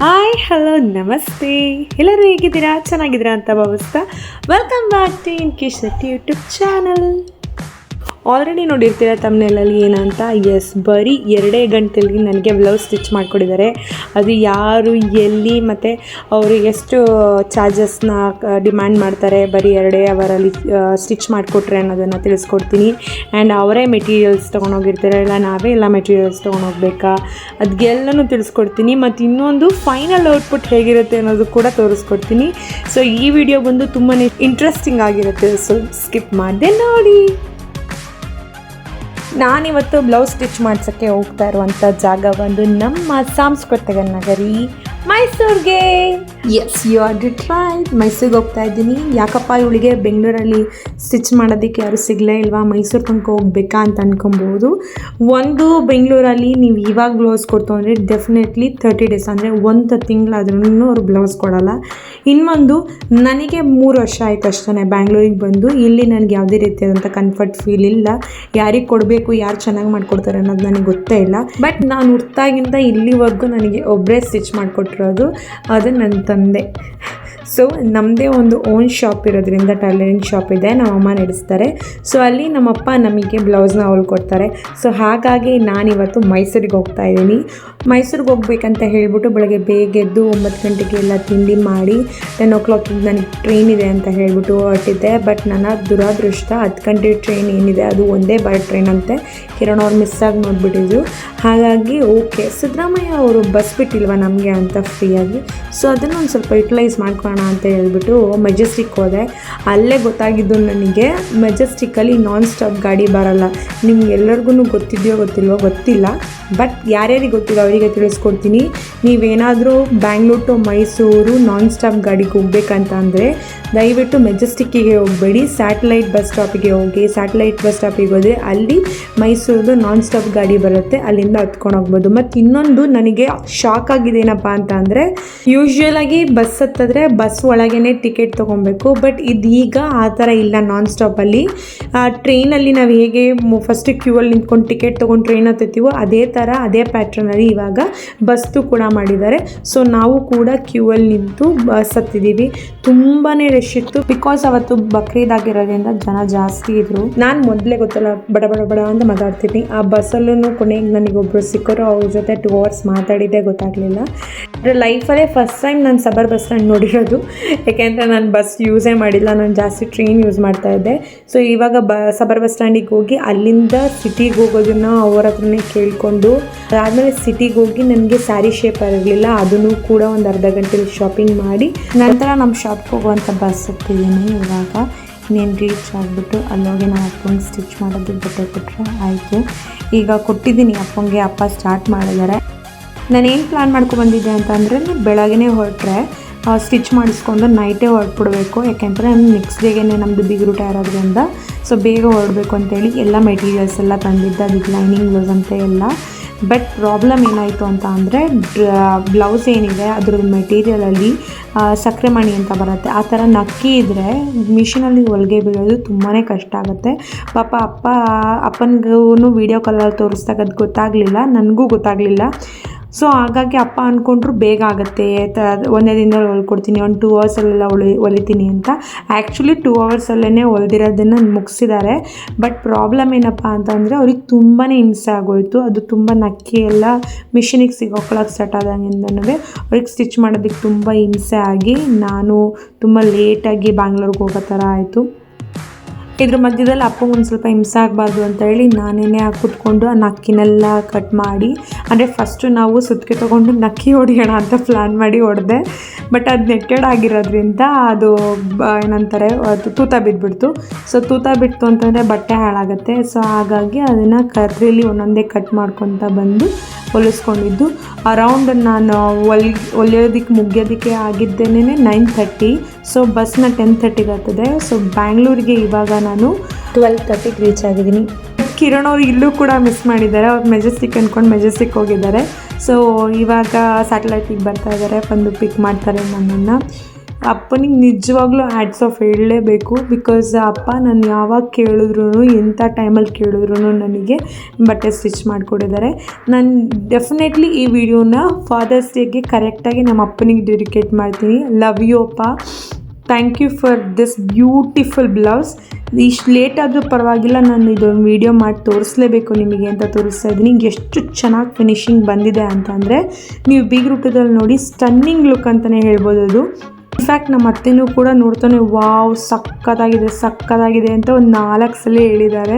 Hi hello ನಮಸ್ತೆ ಎಲ್ಲರೂ ಹೇಗಿದ್ದೀರಾ? ಚೆನ್ನಾಗಿದ್ದೀರಾ ಅಂತ ಭಾವಿಸ್ತಾ. Welcome back to in Kish Shetty YouTube channel already ನೋಡಿರ್ತೀರ ತಮ್ಮನೇಲಲ್ಲಿ ಏನಂತ? ಎಸ್ ಬರೀ ಎರಡೇ ಗಂಟೆಯಲ್ಲಿ ನನಗೆ ಬ್ಲೌಸ್ ಸ್ಟಿಚ್ ಮಾಡಿಕೊಟ್ಟಿದ್ದಾರೆ ಅದು ಯಾರು, ಎಲ್ಲಿ ಮತ್ತು ಅವರು ಎಷ್ಟು ಚಾರ್ಜಸ್ನ ಡಿಮ್ಯಾಂಡ್ ಮಾಡ್ತಾರೆ ಬರೀ ಎರಡೇ ಅವರಲ್ಲಿ ಸ್ಟಿಚ್ ಮಾಡಿಕೊಟ್ರೆ ಅನ್ನೋದನ್ನು ತಿಳಿಸ್ಕೊಡ್ತೀನಿ. ಆ್ಯಂಡ್ ಅವರೇ ಮೆಟೀರಿಯಲ್ಸ್ ತೊಗೊಂಡೋಗಿರ್ತಾರೆ. ಇಲ್ಲ, ನಾವೇ ಎಲ್ಲ ಮೆಟೀರಿಯಲ್ಸ್ ತೊಗೊಂಡೋಗ್ಬೇಕಾ? ಅದಕ್ಕೆಲ್ಲನೂ ತಿಳಿಸ್ಕೊಡ್ತೀನಿ. ಮತ್ತು ಇನ್ನೊಂದು ಫೈನಲ್ ಔಟ್ಪುಟ್ ಹೇಗಿರುತ್ತೆ ಅನ್ನೋದು ಕೂಡ ತೋರಿಸ್ಕೊಡ್ತೀನಿ. ಸೊ ಈ ವಿಡಿಯೋ ಬಂದು ತುಂಬಾ ಇಂಟ್ರೆಸ್ಟಿಂಗ್ ಆಗಿರುತ್ತೆ. ಸೊ ಸ್ಕಿಪ್ ಮಾಡಿದೆ ನೋಡಿ. ನಾನಿವತ್ತು ಬ್ಲೌಸ್ ಸ್ಟಿಚ್ ಮಾಡ್ಸೋಕ್ಕೆ ಹೋಗ್ತಾ ಇರುವಂಥ ಜಾಗ ಬಂದು ನಮ್ಮ ಸಾಂಸ್ಕೃತಿಕ ನಗರಿ ಮೈಸೂರಿಗೆ. S U R D try ಮೈಸೂರಿಗೆ ಹೋಗ್ತಾ ಇದ್ದೀನಿ. ಯಾಕಪ್ಪ ಇವಳಿಗೆ ಬೆಂಗಳೂರಲ್ಲಿ ಸ್ಟಿಚ್ ಮಾಡೋದಕ್ಕೆ ಯಾರು ಸಿಗಲೇ ಇಲ್ವಾ? ಮೈಸೂರು ತನಕ ಹೋಗ್ಬೇಕಾ ಅಂತ ಅನ್ಕೊಬೋದು. ಒಂದು, ಬೆಂಗಳೂರಲ್ಲಿ ನೀವು ಇವಾಗ ಬ್ಲೌಸ್ ಕೊಡ್ತು ಅಂದರೆ ಡೆಫಿನೆಟ್ಲಿ ತರ್ಟಿ ಡೇಸ್ ಅಂದರೆ ಒಂದು ತಿಂಗಳಾದ್ರೂ ಅವ್ರು ಬ್ಲೌಸ್ ಕೊಡಲ್ಲ. ಇನ್ನೊಂದು, ನನಗೆ ಮೂರು ವರ್ಷ ಆಯಿತು ಅಷ್ಟೇ ಬ್ಯಾಂಗ್ಳೂರಿಗೆ ಬಂದು. ಇಲ್ಲಿ ನನಗೆ ಯಾವುದೇ ರೀತಿಯಾದಂಥ ಕಂಫರ್ಟ್ ಫೀಲ್ ಇಲ್ಲ. ಯಾರಿಗೆ ಕೊಡಬೇಕು, ಯಾರು ಚೆನ್ನಾಗಿ ಮಾಡಿಕೊಡ್ತಾರೆ ಅನ್ನೋದು ನನಗೆ ಗೊತ್ತೇ ಇಲ್ಲ. ಬಟ್ ನಾನು ಹುಡ್ತಾಗಿಂದ ಇಲ್ಲಿವರೆಗೂ ನನಗೆ ಒಬ್ಬರೇ ಸ್ಟಿಚ್ ಮಾಡಿಕೊಟ್ಟಿರೋದು ಅದು ನನ್ನ ತಂದೆ. ಸೊ ನಮ್ಮದೇ ಒಂದು ಓನ್ ಶಾಪ್ ಇರೋದ್ರಿಂದ ಟೈಲರಿಂಗ್ ಶಾಪ್ ಇದೆ ನಮ್ಮಮ್ಮ ನಡೆಸ್ತಾರೆ. ಸೊ ಅಲ್ಲಿ ನಮ್ಮಪ್ಪ ನಮಗೆ ಬ್ಲೌಸ್ನ ಹೊಲ್ಕೊಡ್ತಾರೆ ಸೊ ಹಾಗಾಗಿ ನಾನಿವತ್ತು ಮೈಸೂರಿಗೆ ಹೋಗ್ತಾ ಇದ್ದೀನಿ. ಮೈಸೂರಿಗೆ ಹೋಗ್ಬೇಕಂತ ಹೇಳ್ಬಿಟ್ಟು ಬೆಳಗ್ಗೆ ಬೇಗ ಎದ್ದು ಒಂಬತ್ತು ಗಂಟೆಗೆ ಎಲ್ಲ ತಿಂಡಿ ಮಾಡಿ ಟೆನ್ ಓ ಕ್ಲಾಕಿಗೆ ನನಗೆ ಟ್ರೈನ್ ಇದೆ ಅಂತ ಹೇಳ್ಬಿಟ್ಟು ಹೊರಟಿದ್ದೆ. ಬಟ್ ನನ್ನ ದುರಾದೃಷ್ಟ ಹತ್ತು ಗಂಟೆ ಟ್ರೈನ್ ಏನಿದೆ, ಅದು ಒಂದೇ ಬೈ ಟ್ರೈನ್ ಅಂತೆ. ಕಿರಣ್ ಅವ್ರು ಮಿಸ್ ಆಗಿ ನೋಡಿಬಿಟ್ಟಿದ್ರು. ಹಾಗಾಗಿ ಓಕೆ ಸಿದ್ದರಾಮಯ್ಯ ಅವರು ಬಸ್ ಬಿಟ್ಟಿಲ್ವ ನಮಗೆ ಅಂತ ಫ್ರೀಯಾಗಿ ಸೊ ಅದನ್ನು ಒಂದು ಸ್ವಲ್ಪ ಯುಟಿಲೈಸ್ ಮಾಡ್ಕೊಳ್ಳೋಣ ಅಂತ ಹೇಳ್ಬಿಟ್ಟು ಮೆಜೆಸ್ಟಿಕ್ ಹೋದೆ. ಅಲ್ಲೇ ಗೊತ್ತಾಗಿದ್ದು ನನಗೆ ಮೆಜೆಸ್ಟಿಕ್ಕಲ್ಲಿ ನಾನ್ ಸ್ಟಾಪ್ ಗಾಡಿ ಬರಲ್ಲ. ನಿಮ್ಗೆಲ್ಲರಿಗೂ ಗೊತ್ತಿದೆಯೋ ಗೊತ್ತಿಲ್ವೋ ಗೊತ್ತಿಲ್ಲ. ಬಟ್ ಯಾರ್ಯಾರಿಗೆ ಗೊತ್ತಿಲ್ಲ ಅವರಿಗೆ ತಿಳಿಸ್ಕೊಡ್ತೀನಿ. ನೀವೇನಾದರೂ Bangalore to Mysuru non stop ಗಾಡಿಗೆ ಹೋಗ್ಬೇಕಂತ ಅಂದರೆ ದಯವಿಟ್ಟು ಮೆಜೆಸ್ಟಿಕ್ಕಿಗೆ ಹೋಗಬೇಡಿ. ಸ್ಯಾಟಲೈಟ್ ಬಸ್ ಸ್ಟಾಪಿಗೆ ಹೋಗಿ ಸ್ಯಾಟಲೈಟ್ ಬಸ್ ಸ್ಟಾಪಿಗೆ ಹೋದರೆ ಅಲ್ಲಿ ಮೈಸೂರದು ನಾನ್ ಸ್ಟಾಪ್ ಗಾಡಿ ಬರುತ್ತೆ. ಅಲ್ಲಿಂದ ಹತ್ಕೊಂಡು ಹೋಗ್ಬೋದು. ಮತ್ತು ಇನ್ನೊಂದು ನನಗೆ ಶಾಕ್ ಆಗಿದೆ ಏನಪ್ಪ ಅಂತ ಅಂದರೆ ಯೂಶ್ವಲಾಗಿ ಬಸ್ ಹತ್ತಿದ್ರೆ ಬಸ್ ಒಳಗೇ ಟಿಕೆಟ್ ತೊಗೊಬೇಕು. ಬಟ್ ಇದೀಗ ಆ ಥರ ಇಲ್ಲ ನಾನ್ ಸ್ಟಾಪಲ್ಲಿ ಟ್ರೈನಲ್ಲಿ ನಾವು ಹೇಗೆ ಫಸ್ಟ್ ಕ್ಯೂವಲ್ಲಿ ನಿಂತ್ಕೊಂಡು ಟಿಕೆಟ್ ತೊಗೊಂಡು ಟ್ರೈನ್ ಹತ್ತಿರ್ತೀವೋ ಅದೇ ಥರ, ಅದೇ ಪ್ಯಾಟ್ರನಲ್ಲಿ ಇವಾಗ ಬಸ್ದು ಕೂಡ ಮಾಡಿದ್ದಾರೆ. ಸೊ ನಾವು ಕೂಡ ಕ್ಯೂವಲ್ಲಿ ನಿಂತು ಬಸ್ ಹತ್ತಿದ್ದೀವಿ. ತುಂಬಾ ರಶ್ ಇತ್ತು. ಬಿಕಾಸ್ ಅವತ್ತು ಬಕ್ರೀದ್ ಆಗಿರೋದ್ರಿಂದ ಜನ ಜಾಸ್ತಿ ಇದ್ರು. ನಾನು ಮೊದಲೇ ಗೊತ್ತಲ್ಲ, ಬಡ ಬಡ ಬಡ ಅಂತ ಮಾತಾಡ್ತೀನಿ ಆ ಬಸ್ಸಲ್ಲೂ ಕೊನೆಗೆ ನನಗೊಬ್ರು ಸಿಕ್ಕರು ಅವ್ರ ಜೊತೆ ಟೂ ಅವರ್ಸ್ ಮಾತಾಡಿದ್ದೆ ಗೊತ್ತಾಗಲಿಲ್ಲ. ಲೈಫಲ್ಲೇ ಫಸ್ಟ್ ಟೈಮ್ ನಾನು ಸಬರ್ ಬಸ್ ಸ್ಟ್ಯಾಂಡ್ ನೋಡಿರೋದು ಯಾಕೆಂದರೆ ನಾನು ಬಸ್ ಯೂಸೇ ಮಾಡಿಲ್ಲ, ನಾನು ಜಾಸ್ತಿ ಟ್ರೈನ್ ಯೂಸ್ ಮಾಡ್ತಾ ಇದ್ದೆ. ಸೊ ಇವಾಗ ಬ ಸಬರ್ ಬಸ್ ಸ್ಟ್ಯಾಂಡಿಗೆ ಹೋಗಿ ಅಲ್ಲಿಂದ ಸಿಟಿಗೆ ಹೋಗೋದನ್ನು ಅವರ ಹತ್ರನೇ ಕೇಳಿಕೊಂಡು, ಅದಾದಮೇಲೆ ಸಿಟಿಗೆ ಹೋಗಿ ನನಗೆ ಸ್ಯಾರಿ ಶೇಪ್ ಇರಲಿಲ್ಲ ಅದನ್ನು ಕೂಡ ಒಂದು ಅರ್ಧ ಗಂಟೆಲಿ ಶಾಪಿಂಗ್ ಮಾಡಿ, ನಂತರ ನಮ್ಮ ಶಾಪ್ಗೆ ಹೋಗುವಂಥ ಬಸ್ ಹತ್ತಿದ್ದೀನಿ ಇವಾಗ. ಇನ್ನೇನು ರೀಚ್ ಆಗಿಬಿಟ್ಟು ಅಲ್ಲೋಗಿ ನಾನು ಅಪ್ಪಂಗೆ ಸ್ಟಿಚ್ ಮಾಡೋದು ಬಟ್ಟೆ ಕೊಟ್ಟರೆ ಆಯಿತು. ಈಗ ಕೊಟ್ಟಿದ್ದೀನಿ ಅಪ್ಪಂಗೆ, ಅಪ್ಪ ಸ್ಟಾರ್ಟ್ ಮಾಡಿದ್ದಾರೆ. ಏನು ಪ್ಲ್ಯಾನ್ ಮಾಡ್ಕೊಬಂದಿದ್ದೆ ಅಂತ ಅಂದರೆ ಬೆಳಗ್ಗೆ ಹೊರಟ್ರೆ ಸ್ಟಿಚ್ ಮಾಡಿಸ್ಕೊಂಡು ನೈಟೇ ಹೊರಟ್ಬಿಡ್ಬೇಕು. ಯಾಕೆಂದರೆ ನೆಕ್ಸ್ಟ್ ಡೇಗೆ ನಮ್ಮದು ಬಿಗುರು ಇರೋದ್ರಿಂದ ಸೊ ಬೇಗ ಹೊರಡಬೇಕು ಅಂತೇಳಿ ಎಲ್ಲ ಮೆಟೀರಿಯಲ್ಸ್ ಎಲ್ಲ ತಂದಿದ್ದೆ ಅದಕ್ಕೆ ಲೈನಿಂಗ್ ಬ್ಲೌಸ್ ಅಂತ ಎಲ್ಲ. ಬಟ್ ಪ್ರಾಬ್ಲಮ್ ಏನಾಯಿತು ಅಂತ ಅಂದರೆ ಬ್ಲೌಸ್ ಏನಿದೆ, ಅದ್ರದ್ದು ಮೆಟೀರಿಯಲಲ್ಲಿ ಸಕ್ಕರೆ ಮಣಿ ಅಂತ ಬರುತ್ತೆ. ಆ ಥರ ನಕ್ಕಿ ಇದ್ದರೆ ಮಿಷಿನಲ್ಲಿ ಹೊಲಿಗೆ ಬೀಳೋದು ತುಂಬಾ ಕಷ್ಟ ಆಗುತ್ತೆ. ಪಾಪ ಅಪ್ಪ ಅಪ್ಪನಿಗೂ ವೀಡಿಯೋ ಕಾಲಲ್ಲಿ ತೋರಿಸ್ದಾಗ ಅದು ಗೊತ್ತಾಗಲಿಲ್ಲ, ನನಗೂ ಗೊತ್ತಾಗಲಿಲ್ಲ. ಸೊ ಹಾಗಾಗಿ ಅಪ್ಪ ಅಂದ್ಕೊಂಡ್ರು ಬೇಗ ಆಗುತ್ತೆ. ತ, ಒಂದೇ ದಿನದಲ್ಲಿ ಹೊಲ್ಕೊಡ್ತೀನಿ, ಒಂದು ಟೂ ಅವರ್ಸಲ್ಲೆಲ್ಲ ಹೊಲಿ ಹೊಲಿತೀನಿ ಅಂತ. ಆ್ಯಕ್ಚುಲಿ ಟೂ ಅವರ್ಸಲ್ಲೇ ಹೊಲ್ದಿರೋದನ್ನು ಮುಗಿಸಿದ್ದಾರೆ. ಬಟ್ ಪ್ರಾಬ್ಲಮ್ ಏನಪ್ಪ ಅಂತಂದರೆ ಅವ್ರಿಗೆ ತುಂಬಾ ಹಿಂಸೆ ಆಗೋಯಿತು. ಅದು ತುಂಬ ನಕ್ಕಿ ಎಲ್ಲ ಮಿಷಿನಿಗೆ ಸಿಗೋಕೊಳಕ್ಕೆ ಸ್ಟಾರ್ಟ್ ಆದಂಗಿಂದನೂ ಅವ್ರಿಗೆ ಸ್ಟಿಚ್ ಮಾಡೋದಕ್ಕೆ ತುಂಬ ಹಿಂಸೆ ಆಗಿ ನಾನು ತುಂಬ ಲೇಟಾಗಿ ಬ್ಯಾಂಗ್ಳೂರ್ಗೆ ಹೋಗೋ ಥರ ಆಯಿತು. ಇದ್ರ ಮಧ್ಯದಲ್ಲಿ ಅಪ್ಪ ಒಂದು ಸ್ವಲ್ಪ ಹಿಂಸೆ ಆಗಬಾರ್ದು ಅಂತ ಹೇಳಿ ನಾನೇ ಕುತ್ಕೊಂಡು ಆ ನಕ್ಕಿನೆಲ್ಲ ಕಟ್ ಮಾಡಿ, ಅಂದರೆ ಫಸ್ಟು ನಾವು ಸುತ್ತಿಗೆ ತೊಗೊಂಡು ನಕ್ಕಿ ಹೊಡೆಯೋಣ ಅಂತ ಪ್ಲ್ಯಾನ್ ಮಾಡಿ ಹೊಡೆದೆ. ಬಟ್ ಅದು ನೆಟ್ಟೆಡ್ ಆಗಿರೋದ್ರಿಂದ ಅದು ಏನಂತಾರೆ, ಅದು ತೂತ ಬಿದ್ದುಬಿಡ್ತು ಸೊ ತೂತ ಬಿಡ್ತು ಅಂತಂದರೆ ಬಟ್ಟೆ ಹಾಳಾಗುತ್ತೆ. ಸೊ ಹಾಗಾಗಿ ಅದನ್ನು ಕತ್ರಿಲಿ ಒಂದೊಂದೇ ಕಟ್ ಮಾಡ್ಕೊತ ಬಂದು ಹೊಲಿಸ್ಕೊಂಡಿದ್ದು. ಅರೌಂಡ್ ನಾನು ಹೊಲ್ ಹೊಲಿಯೋದಕ್ಕೆ ಮುಗಿಯೋದಕ್ಕೆ ಆಗಿದ್ದೇನೆ ನೈನ್ ಥರ್ಟಿ ಸೊ ಬಸ್ನ ಟೆನ್ ಥರ್ಟಿಗೆ ಆಗ್ತದೆ ಸೊ ಬ್ಯಾಂಗ್ಳೂರಿಗೆ ಇವಾಗ ನಾನು ಟ್ವೆಲ್ ತರ್ಟಿಗೆ ರೀಚ್ ಆಗಿದ್ದೀನಿ. ಕಿರಣ್ ಅವ್ರು ಇಲ್ಲೂ ಕೂಡ ಮಿಸ್ ಮಾಡಿದ್ದಾರೆ. ಅವ್ರು ಮೆಜೆಸ್ಟಿಕ್ ಅಂದ್ಕೊಂಡು ಮೆಜೆಸ್ಟಿಕ್ ಹೋಗಿದ್ದಾರೆ. ಸೊ ಇವಾಗ ಸ್ಯಾಟಲೈಟಿಗೆ ಬರ್ತಾ ಇದ್ದಾರೆ ಬಂದು ಪಿಕ್ ಮಾಡ್ತಾರೆ ನನ್ನನ್ನು ಅಪ್ಪನಿಗೆ ನಿಜವಾಗ್ಲೂ ಆ್ಯಡ್ಸ್ ಆಫ್ ಹೇಳಲೇಬೇಕು. ಬಿಕಾಸ್ ಅಪ್ಪ ನಾನು ಯಾವಾಗ ಕೇಳಿದ್ರು ಎಂಥ ಟೈಮಲ್ಲಿ ಕೇಳಿದ್ರು ನನಗೆ ಬಟ್ಟೆ ಸ್ಟಿಚ್ ಮಾಡಿಕೊಡಿದ್ದಾರೆ ನಾನು ಡೆಫಿನೆಟ್ಲಿ ಈ ವಿಡಿಯೋನ ಫಾದರ್ಸ್ ಡೇಗೆ ಕರೆಕ್ಟಾಗಿ ನಮ್ಮ ಅಪ್ಪನಿಗೆ ಡೆಡಿಕೇಟ್ ಮಾಡ್ತೀನಿ. ಲವ್ ಯು ಅಪ್ಪ. Thank you for this beautiful blouse ಇಷ್ಟು ಲೇಟ್ ಆದರೂ ಪರವಾಗಿಲ್ಲ, ನಾನು ಇದೊಂದು ವಿಡಿಯೋ ಮಾಡಿ ತೋರಿಸ್ಲೇಬೇಕು ನಿಮಗೆ ಅಂತ ತೋರಿಸ್ತಾ ಇದ್ದೀನಿ. ಎಷ್ಟು ಚೆನ್ನಾಗಿ ಫಿನಿಶಿಂಗ್ ಬಂದಿದೆ ಅಂತಂದರೆ ನೀವು ಬಿಗ್ ನೋಡಿ ಸ್ಟನ್ನಿಂಗ್ ಲುಕ್ ಅಂತಲೇ ಹೇಳ್ಬೋದು ಅದು. ಇನ್ಫ್ಯಾಕ್ಟ್ ನಮ್ಮ ಅತ್ತೆನೂ ಕೂಡ ನೋಡ್ತಾನೆ, ವಾವ್, ಸಕ್ಕತ್ತಾಗಿದೆ ಸಕ್ಕತ್ತಾಗಿದೆ ಅಂತ ಒಂದು ನಾಲ್ಕು ಸಲ ಹೇಳಿದ್ದಾರೆ.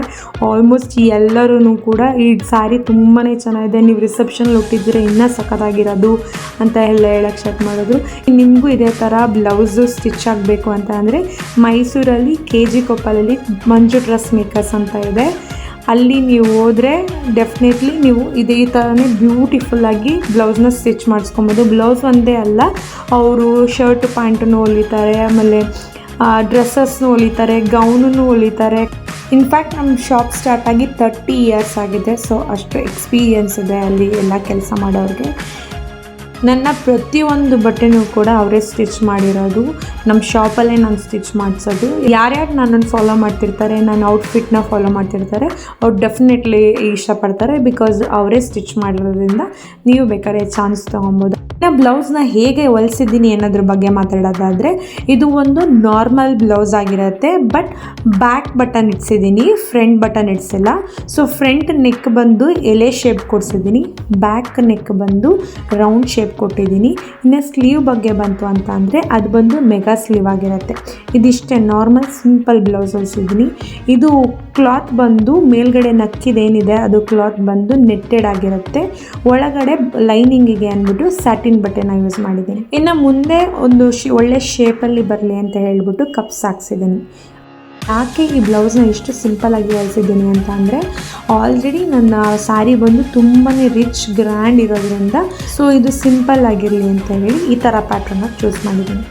ಆಲ್ಮೋಸ್ಟ್ ಎಲ್ಲರೂ ಕೂಡ, ಈ ಸ್ಯಾರಿ ತುಂಬಾ ಚೆನ್ನಾಗಿದೆ, ನೀವು ರಿಸೆಪ್ಷನಲ್ಲಿ ಹುಟ್ಟಿದ್ರೆ ಇನ್ನೂ ಸಕ್ಕತ್ತಾಗಿರೋದು ಅಂತ ಎಲ್ಲ ಹೇಳಕ್ಕೆ ಸ್ಟಾರ್ಟ್ ಮಾಡೋದು ನಿಮಗೂ ಇದೇ ಥರ ಬ್ಲೌಸು ಸ್ಟಿಚ್ ಆಗಬೇಕು ಅಂತ ಅಂದರೆ ಮೈಸೂರಲ್ಲಿ ಕೆ ಜಿ ಕೊಪ್ಪಲಲ್ಲಿ ಮಂಜು ಡ್ರೆಸ್ ಮೇಕರ್ಸ್ ಅಂತ ಇದೆ. ಅಲ್ಲಿ ನೀವು ಹೋದರೆ ಡೆಫಿನೆಟ್ಲಿ ನೀವು ಇದೇ ಥರನೇ ಬ್ಯೂಟಿಫುಲ್ಲಾಗಿ ಬ್ಲೌಸ್ನ ಸ್ಟಿಚ್ ಮಾಡಿಸ್ಕೊಬೋದು. ಬ್ಲೌಸ್ ಒಂದೇ ಅಲ್ಲ, ಅವರು ಶರ್ಟ್ ಪ್ಯಾಂಟನ್ನು ಹೊಲಿತಾರೆ, ಆಮೇಲೆ ಡ್ರೆಸ್ಸಸ್ನು ಹೊಲಿತಾರೆ ಗೌನನ್ನು ಹೊಲಿತಾರೆ. ಇನ್ಫ್ಯಾಕ್ಟ್ ನಮ್ಮ ಶಾಪ್ ಸ್ಟಾರ್ಟ್ ಆಗಿ ತರ್ಟಿ ಇಯರ್ಸ್ ಆಗಿದೆ. ಸೊ ಅಷ್ಟು ಎಕ್ಸ್ಪೀರಿಯನ್ಸ್ ಇದೆ ಅಲ್ಲಿ ಎಲ್ಲ ಕೆಲಸ ಮಾಡೋರಿಗೆ. ನನ್ನ ಪ್ರತಿಯೊಂದು ಬಟ್ಟೆನೂ ಕೂಡ ಅವರೇ ಸ್ಟಿಚ್ ಮಾಡಿರೋದು. ನಮ್ಮ ಶಾಪಲ್ಲೇ ನಾನು ಸ್ಟಿಚ್ ಮಾಡಿಸೋದು. ಯಾರ್ಯಾರು ನನ್ನನ್ನು ಫಾಲೋ ಮಾಡ್ತಿರ್ತಾರೆ, ನನ್ನ ಔಟ್ಫಿಟ್ನ ಫಾಲೋ ಮಾಡ್ತಿರ್ತಾರೆ, ಅವ್ರು ಡೆಫಿನೆಟ್ಲಿ ಇಷ್ಟಪಡ್ತಾರೆ ಬಿಕಾಸ್ ಅವರೇ ಸ್ಟಿಚ್ ಮಾಡಿರೋದ್ರಿಂದ ನೀವು ಬೇಕಾದ್ರೆ ಚಾನ್ಸ್ ತೊಗೊಬೋದು. ನಾನು ಬ್ಲೌಸ್ನ ಹೇಗೆ ಹೊಲಿಸಿದ್ದೀನಿ ಅನ್ನೋದ್ರ ಬಗ್ಗೆ ಮಾತಾಡೋದಾದರೆ, ಇದು ಒಂದು ನಾರ್ಮಲ್ ಬ್ಲೌಸ್ ಆಗಿರುತ್ತೆ ಬಟ್ ಬ್ಯಾಕ್ ಬಟನ್ ಇಟ್ಸಿದ್ದೀನಿ ಫ್ರಂಟ್ ಬಟನ್ ಇಡ್ಸಿಲ್ಲ. ಸೊ ಫ್ರಂಟ್ ನೆಕ್ ಬಂದು ಎಲೆ ಶೇಪ್ ಕೊಡಿಸಿದ್ದೀನಿ ಬ್ಯಾಕ್ ನೆಕ್ ಬಂದು ರೌಂಡ್ ಶೇಪ್ ಕೊಟ್ಟಿದ್ದೀನಿ. ಇನ್ನು ಸ್ಲೀವ್ ಬಗ್ಗೆ ಬಂತು ಅಂತ ಅಂದರೆ ಅದು ಬಂದು ಮೆಗಾ ಸ್ಲೀವ್ ಆಗಿರುತ್ತೆ. ಇದಿಷ್ಟೇ ನಾರ್ಮಲ್ ಸಿಂಪಲ್ ಬ್ಲೌಸ್ ಹೊಲಿಸಿದ್ದೀನಿ ಇದು ಕ್ಲಾತ್ ಬಂದು ಮೇಲ್ಗಡೆ ನಕ್ಕಿದೇನಿದೆ, ಅದು ಕ್ಲಾತ್ ಬಂದು ನೆಟ್ಟೆಡ್ ಆಗಿರುತ್ತೆ. ಒಳಗಡೆ ಲೈನಿಂಗಿಗೆ ಅಂದ್ಬಿಟ್ಟು ಸ್ಯಾಟಿನ್ ಬಟ್ಟೆನ ಯೂಸ್ ಮಾಡಿದ್ದೀನಿ. ಇನ್ನು ಮುಂದೆ ಒಂದು ಶಿ ಒಳ್ಳೆ ಶೇಪಲ್ಲಿ ಬರಲಿ ಅಂತ ಹೇಳಿಬಿಟ್ಟು ಕಪ್ಸ್ ಹಾಕ್ಸಿದ್ದೀನಿ. ಯಾಕೆ ಈ ಬ್ಲೌಸ್ನ ಎಷ್ಟು ಸಿಂಪಲ್ಲಾಗಿ ಹೊಲಿಸಿದ್ದೀನಿ ಅಂತ ಅಂದರೆ ಆಲ್ರೆಡಿ ನನ್ನ ಸ್ಯಾರಿ ಬಂದು ತುಂಬಾ ರಿಚ್ ಗ್ರ್ಯಾಂಡ್ ಇರೋದ್ರಿಂದ ಸೊ ಇದು ಸಿಂಪಲ್ ಆಗಿರಲಿ ಅಂತ ಹೇಳಿ ಈ ಥರ ಪ್ಯಾಟ್ರನ್ನ ಚೂಸ್ ಮಾಡಿದ್ದೀನಿ.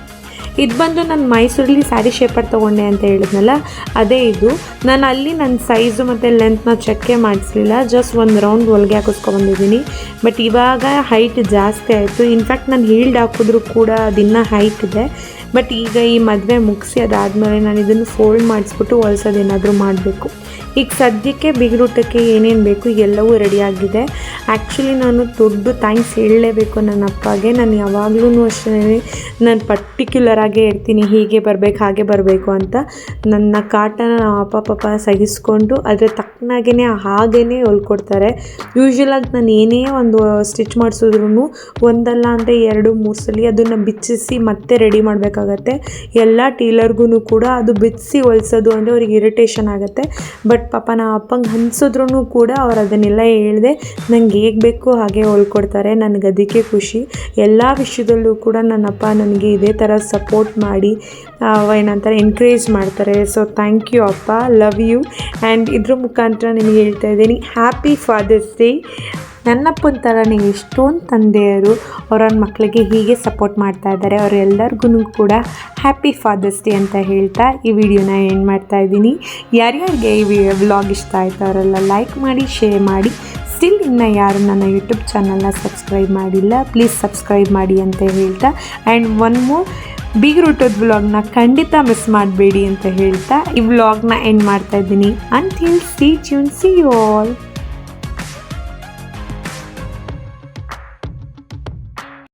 ಇದು ಬಂದು ನಾನು ಮೈಸೂರಲ್ಲಿ ಸ್ಯಾರಿ ಶೇಪರ್ ತೊಗೊಂಡೆ ಅಂತ ಹೇಳಿದ್ನಲ್ಲ, ಅದೇ ಇದು. ನಾನು ಅಲ್ಲಿ ನನ್ನ ಸೈಜು ಮತ್ತು ಲೆಂತ್ನ ಚೆಕ್ಕೇ ಮಾಡಿಸ್ಲಿಲ್ಲ ಜಸ್ಟ್ ಒಂದು ರೌಂಡ್ ಹೊಲಿಗೆ ಹಾಕಿಸ್ಕೊಬಂದಿದ್ದೀನಿ ಬಟ್ ಇವಾಗ ಹೈಟ್ ಜಾಸ್ತಿ ಆಯಿತು. ಇನ್ಫ್ಯಾಕ್ಟ್ ನಾನು ಹೀಲ್ಡ್ ಹಾಕಿದ್ರು ಕೂಡ ಅದಿನ್ನೂ ಹೈಟ್ ಇದೆ. ಬಟ್ ಈಗ ಈ ಮದುವೆ ಮುಗಿಸಿ ಅದಾದಮೇಲೆ ನಾನು ಇದನ್ನು ಫೋಲ್ಡ್ ಮಾಡಿಸ್ಬಿಟ್ಟು ಹೊಲ್ಸೋದೇನಾದರೂ ಮಾಡಬೇಕು. ಈಗ ಸದ್ಯಕ್ಕೆ ಬಿಗ್ರೂಟಕ್ಕೆ ಏನೇನು ಬೇಕು ಎಲ್ಲವೂ ರೆಡಿಯಾಗಿದೆ ಆ್ಯಕ್ಚುಲಿ ನಾನು ದೊಡ್ಡ ಥ್ಯಾಂಕ್ಸ್ ಹೇಳಲೇಬೇಕು ನನ್ನ ಅಪ್ಪಗೆ. ನಾನು ಯಾವಾಗ್ಲೂ ಅಷ್ಟೇ ನಾನು ಪರ್ಟಿಕ್ಯುಲರಾಗೇ ಇರ್ತೀನಿ, ಹೀಗೆ ಬರಬೇಕು, ಹಾಗೆ ಬರಬೇಕು ಅಂತ. ನನ್ನ ಕಾಟನ ನಮ್ಮ ಅಪ್ಪ ಪಾಪ ಸಹಿಸ್ಕೊಂಡು ಅದರ ತಕ್ಕನಾಗೇ ಹಾಗೇ ಹೊಲ್ಕೊಡ್ತಾರೆ. ಯೂಶ್ವಲಾಗಿ ನಾನು ಏನೇ ಒಂದು ಸ್ಟಿಚ್ ಮಾಡಿಸಿದ್ರು ಒಂದಲ್ಲ ಅಂದರೆ ಎರಡು, ಮೂರು ಸಲ ಅದನ್ನು ಬಿಚ್ಚಿಸಿ ಮತ್ತೆ ರೆಡಿ ಮಾಡಬೇಕಾಗತ್ತೆ. ಎಲ್ಲ ಟೀಲರ್ಗೂ ಕೂಡ ಅದು ಬಿಚ್ಚಿ ಹೊಲ್ಸೋದು ಅಂದರೆ ಅವ್ರಿಗೆ ಇರಿಟೇಷನ್ ಆಗುತ್ತೆ. ಬಟ್ ಪಾಪ ನಾ ಅಪ್ಪಂಗೆ ಅನ್ಸಿದ್ರು ಕೂಡ ಅವ್ರು ಅದನ್ನೆಲ್ಲ ಹೇಳಿದೆ, ನಂಗೆ ಹೇಗೆ ಬೇಕು ಹಾಗೆ ಹೊಲ್ಕೊಡ್ತಾರೆ, ನನಗೆ ಅದಕ್ಕೆ ಖುಷಿ. ಎಲ್ಲ ವಿಷಯದಲ್ಲೂ ಕೂಡ ನನ್ನ ಅಪ್ಪ ನನಗೆ ಇದೇ ಥರ ಸಪೋರ್ಟ್ ಮಾಡಿ ಏನಂತಾರೆ ಎನ್ಕರೇಜ್ ಮಾಡ್ತಾರೆ. ಸೊ ಥ್ಯಾಂಕ್ ಯು ಅಪ್ಪ ಲವ್ ಯು ಆ್ಯಂಡ್ ಇದ್ರ ಮುಖಾಂತರ ನಿಮಗೆ ಹೇಳ್ತಾ ಇದ್ದೀನಿ ಹ್ಯಾಪಿ ಫಾದರ್ಸ್ ಡೇ ನನ್ನಪ್ಪನ ಥರನೇ ಎಷ್ಟೊಂದು ತಂದೆಯರು ಅವರವ್ರ ಮಕ್ಕಳಿಗೆ ಹೀಗೆ ಸಪೋರ್ಟ್ ಮಾಡ್ತಾ ಇದ್ದಾರೆ. ಅವರೆಲ್ಲರಿಗೂ ಕೂಡ ಹ್ಯಾಪಿ ಫಾದರ್ಸ್ ಡೇ ಅಂತ ಹೇಳ್ತಾ ಈ ವಿಡಿಯೋನ ಎಂಡ್ ಮಾಡ್ತಾ ಇದ್ದೀನಿ. ಯಾರ್ಯಾರಿಗೆ ಈ ವ್ಲಾಗ್ ಇಷ್ಟ ಆಯಿತು ಅವರೆಲ್ಲ ಲೈಕ್ ಮಾಡಿ ಶೇರ್ ಮಾಡಿ. ಸ್ಟಿಲ್ ಇನ್ನು ಯಾರು ನನ್ನ ಯೂಟ್ಯೂಬ್ ಚಾನಲ್ನ ಸಬ್ಸ್ಕ್ರೈಬ್ ಮಾಡಿಲ್ಲ ಪ್ಲೀಸ್ ಸಬ್ಸ್ಕ್ರೈಬ್ ಮಾಡಿ ಅಂತ ಹೇಳ್ತಾ. ಆ್ಯಂಡ್ ಒನ್ ಮೋರ್ ಬಿಗ್ ರೂಟೋದ್ ವ್ಲಾಗ್ನ ಖಂಡಿತ ಮಿಸ್ ಮಾಡಬೇಡಿ ಅಂತ ಹೇಳ್ತಾ ಈ ವ್ಲಾಗ್ನ ಎಂಡ್ ಮಾಡ್ತಾ ಇದ್ದೀನಿ. Until see tune see you all